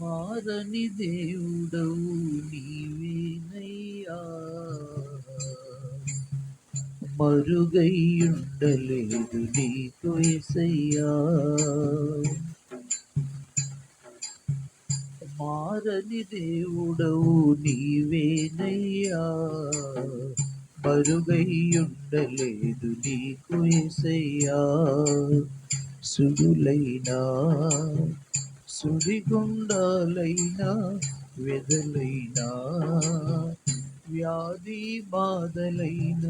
మారని దేవుడవు నీవేనయ్యా. మరుగైయుండలేదు నీకు ఎసయ్యా మారని దేవుడవు నీవేనయ్యా. మరుగైయుండలేదు నీకు ఎసయ్యా సుడులైనా సుడిగుండాలైనా వెదలైనా వ్యాధి బాధలైన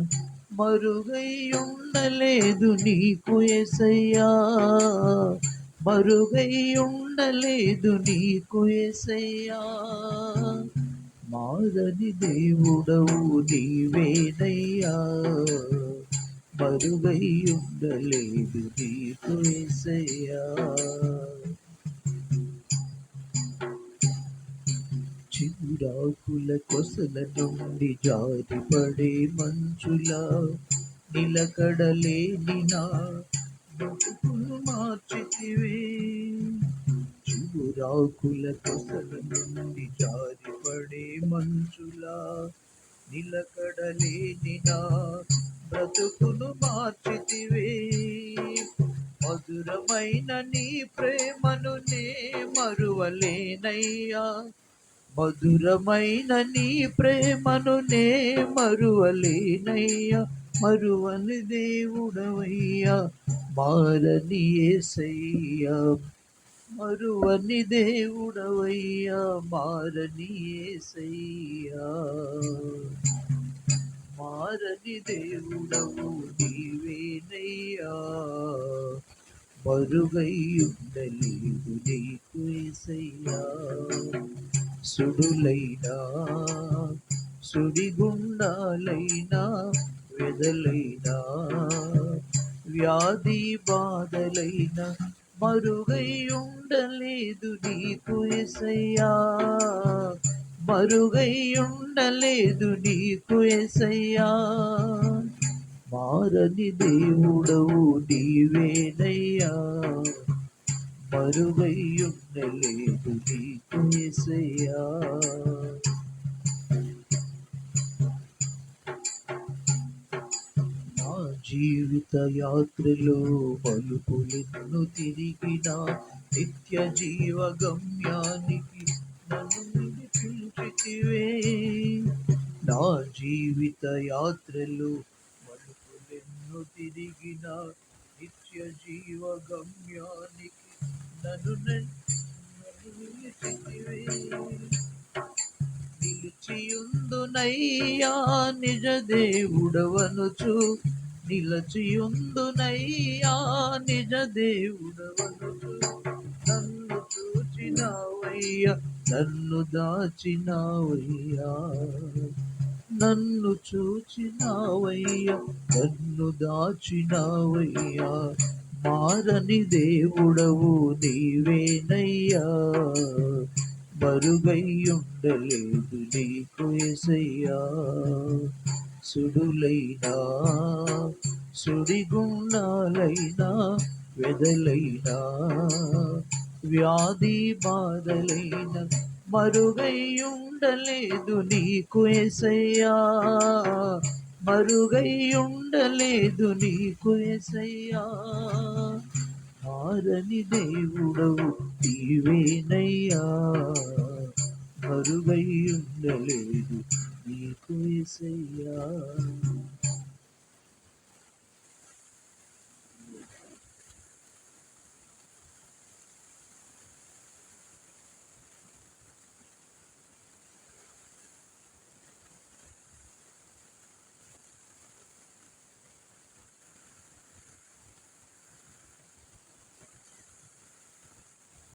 మరుగై ఉండలేదు నీకు ఎసయ్యా మరుగై ఉండలేదు నీకు ఎసయ్యా మారని దేవుడవు నీవేనయ్యా. మరుగై ఉండలేదు నీకు ఎసయ్యా చిగురాకుల కొసల నుండి జారిపడే మంచులా నిలకడలేని నా బతుకును మార్చితివే. చిగురాకుల కొసల నుండి జారిపడే మంచులా నిలకడలేని నా బ్రతుకును మార్చితివే. మధురమైన నీ ప్రేమను నే మరువలేనయ్యా. మధురమైన నీ ప్రేమను నే మరువలేనయ్యా మరువని దేవుడవయ్యా మారని ఏసయ్యా మరువని దేవుడవయ్యా మారని ఏసయ్యా. మారని దేవుడవు నీవేనయ్యా మరుగై ఉండలేదు నీకు ఏసయ్యా. సుడులైనా సుడిగుండాలైనా వెదలైనా వ్యాధి బాధలైన మరుగై ఉండలేదు నీకు ఎసయ్యా మరుగై ఉండలేదు నీకు ఎసయ్యా మారని దేవుడవు నీవేనయ్యా. మరుగయ్యుండలేదు నీకు నా జీవిత యాత్రలో మలుపులెన్ను తిరిగిన నిత్య జీవ గమ్యానికి నన్ను పిలిచితివే నా జీవిత యాత్రలో మలుపులెన్ను తిరిగిన నిత్య జీవ గమ్యానికి నిలిచియుందునయ్యా నిజ దేవుడవనుచు నిలచియుందునయ్యా నిజ దేవుడవనుచు నన్ను చూచినావయ్యా నన్ను దాచినావయ్యా. నన్ను చూచినావయ్యా నన్ను దాచినావయ్యా. మారని దేవుడవు నీవేనయ్యా. మరుగయ్యుండలేదు నీకు ఎసయ్యా సుడులైనా సుడిగుండాలైనా వెదలైనా వ్యాధి బాధలైన మరుగయ్యుండలేదు నీకు ఎసయ్యా మరుగై ఉండలేదు నీకు ఎసయ్యా మారని దేవుడవు నీవేనయ్యా. మరుగై ఉండలేదు నీకు ఎసయ్యా